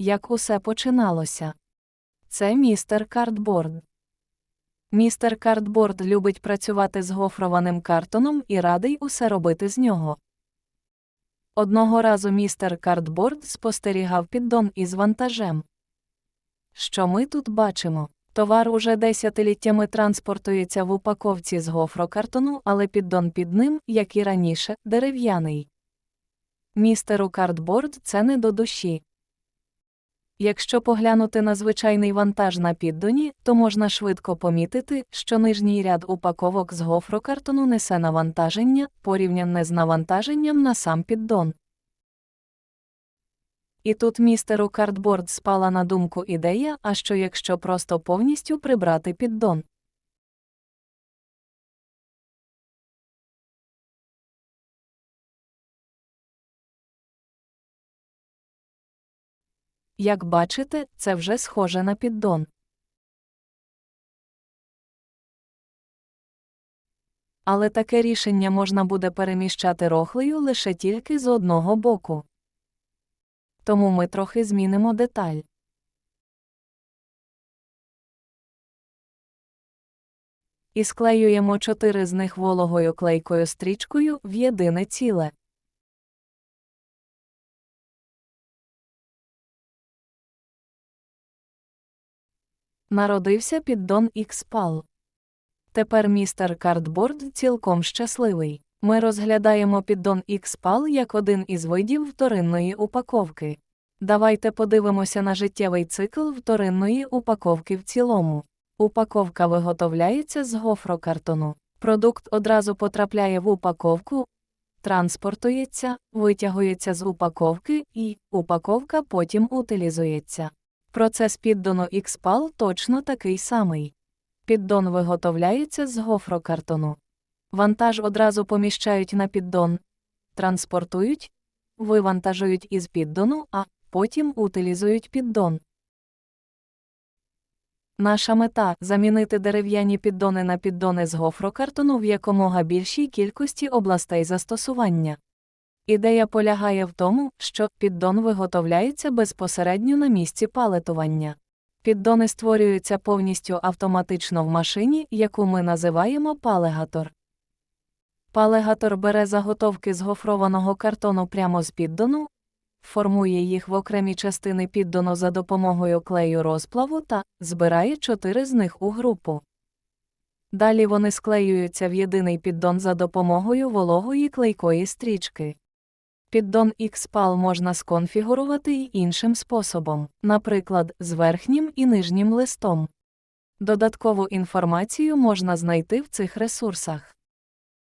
Як усе починалося? Це містер Картборд. Містер Картборд любить працювати з гофрованим картоном і радий усе робити з нього. Одного разу містер Картборд спостерігав піддон із вантажем. Що ми тут бачимо? Товар уже десятиліттями транспортується в упаковці з гофрокартону, але піддон під ним, як і раніше, дерев'яний. Містеру Картборд це не до душі. Якщо поглянути на звичайний вантаж на піддоні, то можна швидко помітити, що нижній ряд упаковок з гофрокартону несе навантаження, порівняне з навантаженням на сам піддон. І тут містеру Картборд спала на думку ідея, а що якщо просто повністю прибрати піддон. Як бачите, це вже схоже на піддон. Але таке рішення можна буде переміщати рохлею лише тільки з одного боку. Тому ми трохи змінимо деталь. І склеюємо чотири з них вологою клейкою стрічкою в єдине ціле. Народився піддон X-PAL. Тепер містер Картборд цілком щасливий. Ми розглядаємо піддон X-PAL як один із видів вторинної упаковки. Давайте подивимося на життєвий цикл вторинної упаковки в цілому. Упаковка виготовляється з гофрокартону. Продукт одразу потрапляє в упаковку, транспортується, витягується з упаковки і упаковка потім утилізується. Процес піддону X-PAL точно такий самий. Піддон виготовляється з гофрокартону. Вантаж одразу поміщають на піддон, транспортують, вивантажують із піддону, а потім утилізують піддон. Наша мета замінити дерев'яні піддони на піддони з гофрокартону в якомога більшій кількості областей застосування. Ідея полягає в тому, що піддон виготовляється безпосередньо на місці палетування. Піддони створюються повністю автоматично в машині, яку ми називаємо палегатор. Палегатор бере заготовки з гофрованого картону прямо з піддону, формує їх в окремі частини піддону за допомогою клею розплаву та збирає чотири з них у групу. Далі вони склеюються в єдиний піддон за допомогою вологої клейкої стрічки. Піддон X-PAL можна сконфігурувати й іншим способом, наприклад, з верхнім і нижнім листом. Додаткову інформацію можна знайти в цих ресурсах.